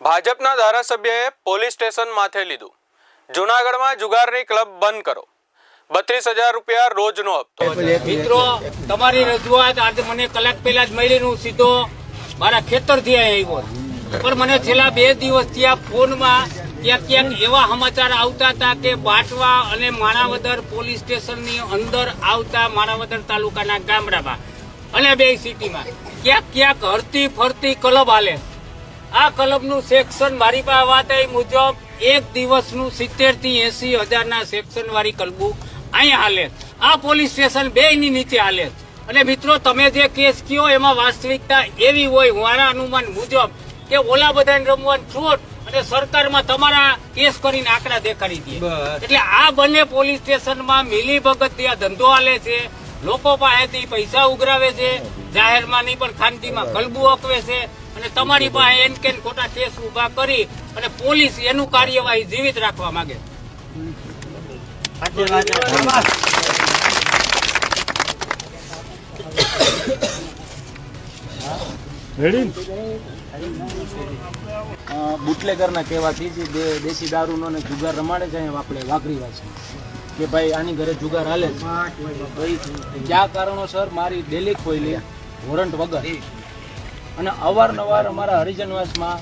ભાજપના ધારાસભ્યએ police station માથે લીધું. જુનાગઢમાં જુગારની ક્લબ બંધ કરો. બત્રીસ હજાર રૂપિયા રોજનો હપ્તો. મિત્રો, તમારી રજૂઆત આજે મને કલાક પહેલા જ મળી હું સીધો મારા ખેતરથી આવ્યો. પણ મને છેલ્લા બે દિવસ ત્યાં ફોનમાં ક્યાંક ક્યાંક એવા સમાચાર આવતા હતા કે બાટવા અને માણાવદર પોલીસ સ્ટેશનની અંદર આવતા માણાવદર તાલુકાના ગામડામાં અને બે સિટીમાં ક્યાંક ક્યાંક હરતી ફરતી ક્લબ હાલે. આ ક્લબનું સેક્શન મારી પાસે વાત આવી મુજબ એક દિવસનું સિત્તેરથી એસી હજારના સેક્શન વાળી ક્લબો અહીંયા હાલે આ પોલીસ સ્ટેશન બે ની નીચે હાલે અને મિત્રો તમે જે કેસ કયો એમાં વાસ્તવિકતા એવી હોય મારા અનુમાન મુજબ કે ઓલા બધાને રમવાનું છોટ અને સરકારમાં તમારા કેસ કરીને આંકડા દેખાડી દે. એટલે આ બંને પોલીસ સ્ટેશનમાં મિલી ભગત ત્યાં ધંધો હાલે છે. લોકો પાસેથી પૈસા ઉઘરાવે છે જાહેરમાં નહીં પણ ખાનગીમાં કલબુ અકવે છે. અને તમારી પાસે એન કેન ખોટા કેસ ઊભા કરી અને પોલીસ એનું કાર્યવાહી જીવિત રાખવા માંગે અ, બુટલેગરના કહેવાથી જે દેશી દારૂનો ને જુગાર રમાડે છે અહીંયા આપણે વાઘરી છે કે ભાઈ આની ઘરે જુગાર હાલે ક્યાં કારણોસર મારી ડેલી ખોઈલી વોરંટ વગર. અને અવારનવાર અમારા હરિજનવાસમાં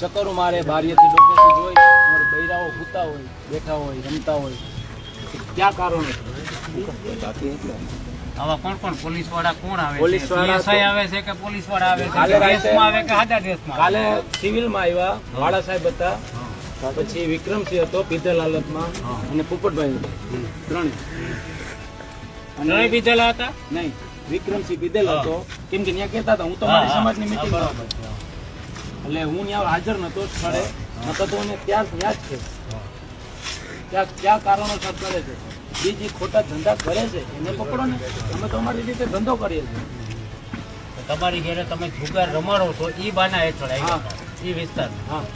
ચક્કરો મારે બારીએથી ડોકેથી જોઈ અમારા બૈરાઓ ભૂતા હોય બેઠા હોય રમતા હોય. કયા કારણો આવા કોણ કોણ? પોલીસવાળા કોણ આવે પોલીસવાળા આવે છે કે પોલીસવાળા આવે છે? કાલે કે આવે કે સાદા ડ્રેસમાં કાલે સિવિલમાં આવ્યા વાળા સાહેબ હતા. પછી વિક્રમસિંહ હતો પીધેલ હાલતમાં અને પોપટભાઈ ત્રણે ત્રણેય. પીધેલા હતા? નહીં વિક્રમસિંહ પીધેલ હતો. કેમ કે ત્યાં કહેતા હતા હું તો મારી સમાજની મિટિંગ એટલે હું ત્યાં હાજર નતો સ્થળે. નતો તો મને ત્યાં ત્યાં જ છે. ત્યાં કયા કારણોસર કરે છે. જે જે ખોટા ધંધા કરે છે એને પકડો ને. અમે તો અમારી રીતે ધંધો કરીએ છીએ. તમારી ઘેરે તમે જુગાર રમાડો છો ઈ બાના હેઠળ આવ્યા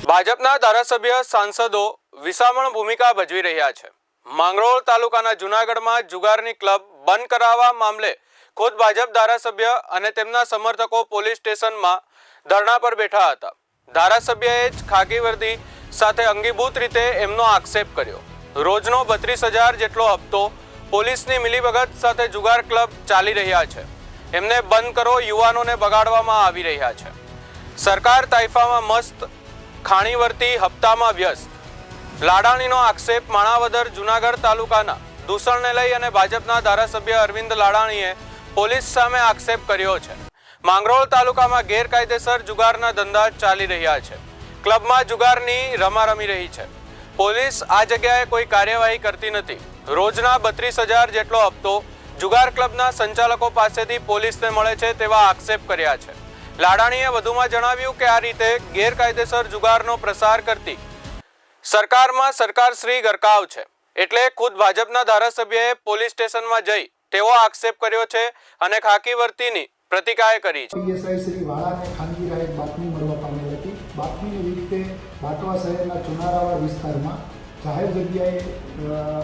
ભાજપના ધારાસભ્ય સાંસદો વિસામણ ભૂમિકા ભજવી રહ્યા છે. માંગરોળ તાલુકાના જુનાગઢમાં જુગારની ક્લબ બંધ કરાવવા મામલે ખુદ ભાજપ ધારાસભ્ય અને તેમના સમર્થકો પોલીસ સ્ટેશનમાં ધરણા પર બેઠા હતા. ધારાસભ્યએ જ ખાકી વર્દી સાથે અંગીભૂત રીતે એમનો આક્ષેપ કર્યો. રોજનો બત્રીસ હજાર જેટલો હપ્તો પોલીસની મિલીભગત સાથે જુગાર ક્લબ ચાલી રહ્યા છે. એમને બંધ કરો યુવાનોને બગાડવામાં આવી રહ્યા છે. સરકાર તાઇફામાં મસ્ત ખાણીવર્તી હપ્તામાં વ્યસ્ત. લાડાણીનો આક્ષેપ માણાવદર જુનાગઢ તાલુકાના દૂષણને લઈ અને ભાજપના ધારાસભ્ય અરવિંદ લાડાણીએ પોલીસ સામે આક્ષેપ કર્યો છે. માંગરોળ તાલુકામાં ગેરકાયદેસર જુગારના ધંધા ચાલી રહ્યા છે. ક્લબમાં જુગારની રમા રમી રહી છે. પોલીસ આ જગ્યાએ કોઈ કાર્યવાહી કરતી નથી. રોજના બત્રીસ હજાર જેટલો હપ્તો જુગાર ક્લબના સંચાલકો પાસેથી પોલીસને મળે છે તેવા આક્ષેપ કર્યા છે. લાડાણીએ વધુમાં જણાવ્યું કે આ રીતે ગેરકાયદેસર જુગારનો પ્રસાર કરતી સરકારમાં સરકાર શ્રી ગરકાવ છે. એટલે ખુદ ભાજપના ધારાસભ્યએ પોલીસ સ્ટેશનમાં જઈ તેવો આક્ષેપ કર્યો છે અને ખાકી વર્તીની પ્રતિકાએ કરી છે. જાહેર જગ્યાએ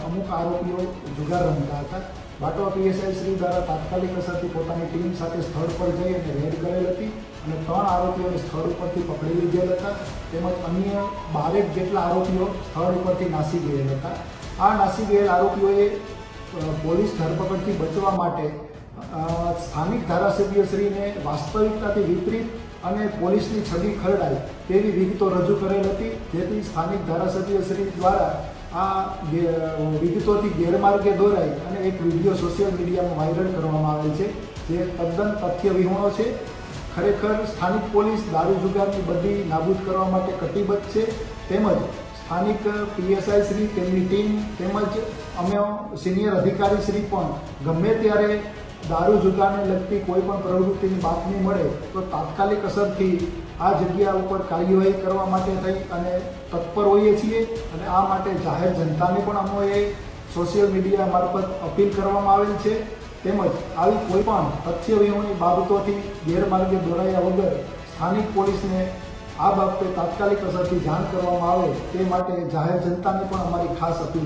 અમુક આરોપીઓ જુગાર રમતા હતા. બાટવા પીએસઆઈ શ્રી દ્વારા તાત્કાલિક અસરથી પોતાની ટીમ સાથે સ્થળ પર જઈ અને રેડ કરેલ હતી અને ત્રણ આરોપીઓને સ્થળ ઉપરથી પકડી લીધેલ હતા. તેમજ અન્ય બારેક જેટલા આરોપીઓ સ્થળ ઉપરથી નાસી ગયેલ હતા. આ નાસી ગયેલ આરોપીઓએ પોલીસ ધરપકડથી બચવા માટે સ્થાનિક ધારાસભ્યશ્રીને વાસ્તવિકતાથી વિપરીત અને પોલીસની છબી ખરડાય તેવી વિગતો રજૂ કરેલ હતી. જેથી સ્થાનિક ધારાસભ્યશ્રી દ્વારા આ વિગતોથી ગેરમાર્ગે દોરાઈ અને એક વીડિયો સોશિયલ મીડિયામાં વાયરલ કરવામાં આવેલ છે, જે તદ્દન તથ્ય વિહોણો છે. ખરેખર સ્થાનિક પોલીસ દારૂ જુગારની બધી નાબૂદ કરવા માટે કટિબદ્ધ છે. તેમજ સ્થાનિક પીએસઆઈ શ્રી, તેમની ટીમ તેમજ અમે સિનિયર અધિકારી શ્રી પણ ગમે ત્યારે દારૂ જુગારને લગતી કોઈ પણ પ્રવૃત્તિની બાતમી મળે તો તાત્કાલિક અસરથી આ જગ્યા ઉપર કાર્યવાહી કરવા માટે થઈ અને તત્પર હોઈએ છીએ અને આ માટે જાહેર જનતાને પણ અમોએ સોશિયલ મીડિયા મારફત અપીલ કરવામાં આવેલ છે. તેમજ આવી કોઈ પણ તથ્ય વિહોણી બાબતોથી ગેરમાર્ગે દોરાયા વગર સ્થાનિક પોલીસને આ બાબતે તાત્કાલિક અસરથી જાણ કરવામાં આવે તે માટે જાહેર જનતાને પણ અમારી ખાસ અપીલ